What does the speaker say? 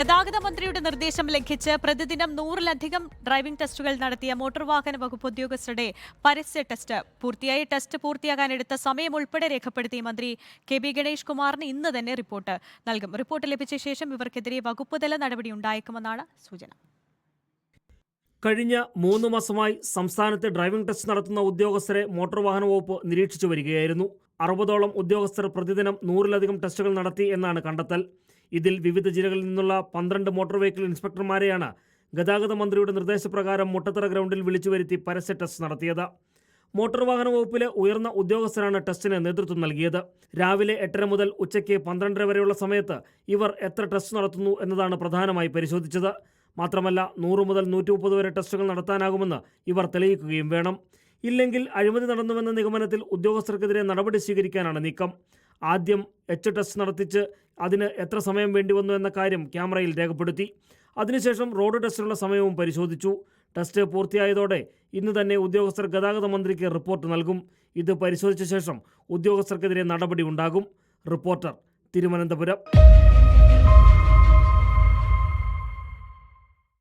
ഗതാഗത മന്ത്രിയുടെ നിർദ്ദേശം ലംഘിച്ച് പ്രതിദിനം നൂറിലധികം ഡ്രൈവിംഗ് ടെസ്റ്റുകൾ നടത്തിയ മോട്ടോർ വാഹന വകുപ്പ് ഉദ്യോഗസ്ഥരുടെ പരസ്യ ടെസ്റ്റ് പൂർത്തിയായി. ടെസ്റ്റ് പൂർത്തിയാകാൻ എടുത്ത സമയം ഉൾപ്പെടെ രേഖപ്പെടുത്തിയ മന്ത്രി കെ ബി ഗണേഷ് കുമാറിന് ഇന്ന് തന്നെ റിപ്പോർട്ട് നൽകും. റിപ്പോർട്ട് ലഭിച്ച ശേഷം ഇവർക്കെതിരെ വകുപ്പുതല നടപടി ഉണ്ടായേക്കുമെന്നാണ് സൂചന. കഴിഞ്ഞ മൂന്ന് മാസമായി സംസ്ഥാനത്ത് ഡ്രൈവിംഗ് ടെസ്റ്റ് നടത്തുന്ന ഉദ്യോഗസ്ഥരെ മോട്ടോർ വാഹന വകുപ്പ് നിരീക്ഷിച്ചു വരികയായിരുന്നു. അറുപതോളം ഉദ്യോഗസ്ഥർ പ്രതിദിനം നൂറിലധികം ടെസ്റ്റുകൾ നടത്തി എന്നാണ് കണ്ടെത്തൽ. ഇതിൽ വിവിധ ജില്ലകളിൽ നിന്നുള്ള പന്ത്രണ്ട് മോട്ടോർ വെഹിക്കിൾ ഇൻസ്പെക്ടർമാരെയാണ് ഗതാഗത മന്ത്രിയുടെ നിർദ്ദേശപ്രകാരം മുട്ടത്തറ ഗ്രൗണ്ടിൽ വിളിച്ചു വരുത്തി പരസ്യ ടെസ്റ്റ് നടത്തിയത്. മോട്ടോർ വാഹന വകുപ്പിലെ ഉയർന്ന ഉദ്യോഗസ്ഥരാണ് ടെസ്റ്റിന് നേതൃത്വം നൽകിയത്. രാവിലെ എട്ടര മുതൽ ഉച്ചയ്ക്ക് പന്ത്രണ്ടര വരെയുള്ള സമയത്ത് ഇവർ എത്ര ടെസ്റ്റ് നടത്തുന്നു എന്നതാണ് പ്രധാനമായി പരിശോധിച്ചത്. മാത്രമല്ല നൂറ് മുതൽ നൂറ്റി മുപ്പത് വരെ ടെസ്റ്റുകൾ നടത്താനാകുമെന്ന് ഇവർ തെളിയിക്കുകയും വേണം. ഇല്ലെങ്കിൽ അഴിമതി നടന്നുവെന്ന നിഗമനത്തിൽ ഉദ്യോഗസ്ഥർക്കെതിരെ നടപടി സ്വീകരിക്കാനാണ് നീക്കം. ആദ്യം എച്ച് ടെസ്റ്റ് നടത്തിച്ച് അതിന് എത്ര സമയം വേണ്ടിവന്നു എന്ന കാര്യം ക്യാമറയിൽ രേഖപ്പെടുത്തി. അതിനുശേഷം റോഡ് ടെസ്റ്റിനുള്ള സമയവും പരിശോധിച്ചു. ടെസ്റ്റ് പൂർത്തിയായതോടെ ഇന്ന് തന്നെ ഉദ്യോഗസ്ഥർ ഗതാഗത മന്ത്രിക്ക് റിപ്പോർട്ട് നൽകും. ഇത് പരിശോധിച്ച ശേഷം ഉദ്യോഗസ്ഥർക്കെതിരെ നടപടി ഉണ്ടാകും. റിപ്പോർട്ടർ തിരുവനന്തപുരം.